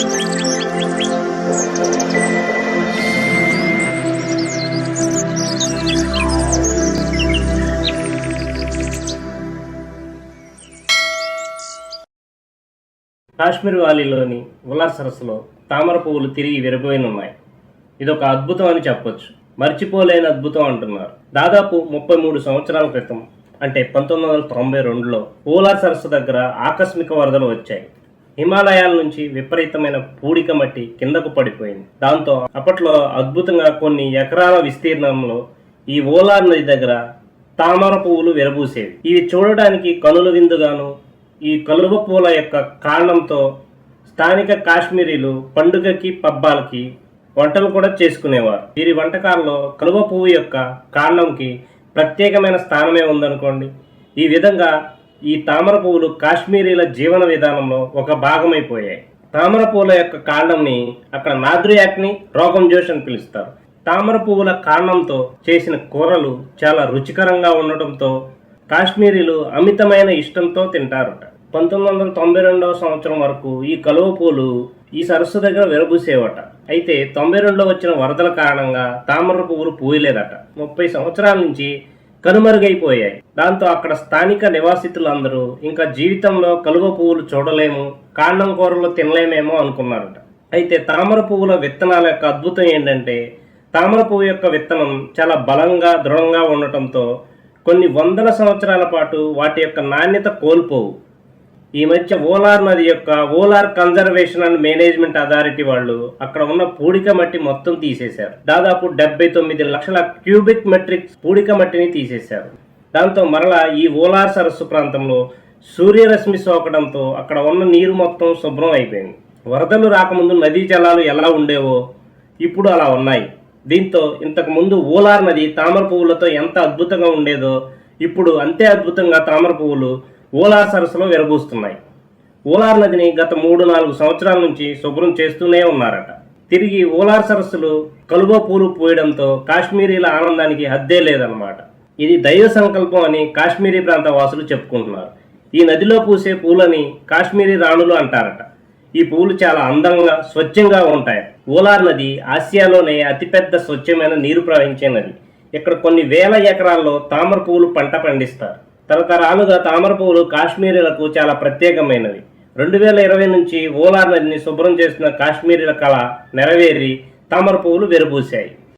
కాశ్మీర్ వ్యాలీలోని ఉల్లార్ సరస్సులో తామర పువ్వులు తిరిగి విరబోయినున్నాయి ఇది ఒక అద్భుతం అని చెప్పొచ్చు. మర్చిపోలేని అద్భుతం అంటున్నారు. దాదాపు ముప్పై మూడు సంవత్సరాల క్రితం అంటే పంతొమ్మిది వందల తొంభై రెండులో ఊలార్ సరస్సు దగ్గర ఆకస్మిక వరదలు వచ్చాయి. హిమాలయాల నుంచి విపరీతమైన పూడిక మట్టి కిందకు పడిపోయింది. దాంతో అప్పట్లో అద్భుతంగా కొన్ని ఎకరాల విస్తీర్ణంలో ఈ ఓలార్ నది దగ్గర తామర పువ్వులు విరబూసేవి. ఇవి చూడడానికి కనుల విందుగాను ఈ కలువ పూల యొక్క కారణంతో స్థానిక కాశ్మీరీలు పండుగకి పబ్బాలకి వంటలు కూడా చేసుకునేవారు. వీరి వంటకాల్లో కలువ పువ్వు యొక్క కాండంకి ప్రత్యేకమైన స్థానమే ఉందనుకోండి. ఈ విధంగా ఈ తామర పువ్వులు కాశ్మీరీల జీవన విధానంలో ఒక భాగమైపోయాయి. తామర పువ్వుల యొక్క కాండంని అక్కడ నాద్రియాక్ని రోగం జోష్ అని పిలుస్తారు. తామర పువ్వుల కాండంతో చేసిన కూరలు చాలా రుచికరంగా ఉండటంతో కాశ్మీరీలు అమితమైన ఇష్టంతో తింటారట. పంతొమ్మిది వందల తొంభై రెండవ సంవత్సరం వరకు ఈ కలువ పూలు ఈ సరస్సు దగ్గర విరబూసేవట. అయితే తొంభై రెండులో వచ్చిన వరదల కారణంగా తామర పువ్వులు పూయలేదట. ముప్పై సంవత్సరాల నుంచి కనుమరుగైపోయాయి. దాంతో అక్కడ స్థానిక నివాసితులందరూ ఇంకా జీవితంలో కలువ పువ్వులు చూడలేము కాండం కూరలు తినలేమేమో అనుకున్నారట. అయితే తామర పువ్వుల విత్తనాల యొక్క అద్భుతం ఏంటంటే తామర పువ్వు యొక్క విత్తనం చాలా బలంగా దృఢంగా ఉండటంతో కొన్ని వందల సంవత్సరాల పాటు వాటి యొక్క నాణ్యత కోల్పోవు. ఈ మధ్య ఓలార్ నది యొక్క Wular conservation and management authority వాళ్ళు అక్కడ ఉన్న పూడిక మట్టి మొత్తం తీసేశారు. దాదాపు డెబ్బై తొమ్మిది లక్షల క్యూబిక్ మెట్రిక్ పూడిక మట్టిని తీసేశారు. దాంతో మరలా ఈ ఓలార్ సరస్సు ప్రాంతంలో సూర్యరశ్మి సోకడంతో అక్కడ ఉన్న నీరు మొత్తం శుభ్రం అయిపోయింది. వరదలు రాకముందు నదీ జలాలు ఎలా ఉండేవో ఇప్పుడు అలా ఉన్నాయి. దీంతో ఇంతకు ముందు ఓలార్ నది తామర పువ్వులతో ఎంత అద్భుతంగా ఉండేదో ఇప్పుడు అంతే అద్భుతంగా తామర పువ్వులు ఓలార్ సరస్సులో విరబూస్తున్నాయి. ఓలార్ నదిని గత మూడు నాలుగు సంవత్సరాల నుంచి శుభ్రం చేస్తూనే ఉన్నారట. తిరిగి ఓలార్ సరస్సులు కలువ పూలు పూయడంతో కాశ్మీరీల ఆనందానికి హద్దే లేదన్నమాట. ఇది దైవ సంకల్పం అని కాశ్మీరీ ప్రాంత వాసులు చెప్పుకుంటున్నారు. ఈ నదిలో పూసే పూలని కాశ్మీరీ రాణులు అంటారట. ఈ పూలు చాలా అందంగా స్వచ్ఛంగా ఉంటాయి. ఓలార్ నది ఆసియాలోనే అతిపెద్ద స్వచ్ఛమైన నీరు ప్రవహించే నది. ఇక్కడ కొన్ని వేల ఎకరాల్లో తామర పువ్వులు పంట పండిస్తారు. తరతరాలుగా తామర పువ్వులు కాశ్మీరీలకు చాలా ప్రత్యేకమైనవి. రెండు వేల ఇరవై నుంచి ఓలార్ నదిని శుభ్రం చేసిన కాశ్మీరీల కళ నెరవేరి తామర పువ్వులు వెరబూశాయి.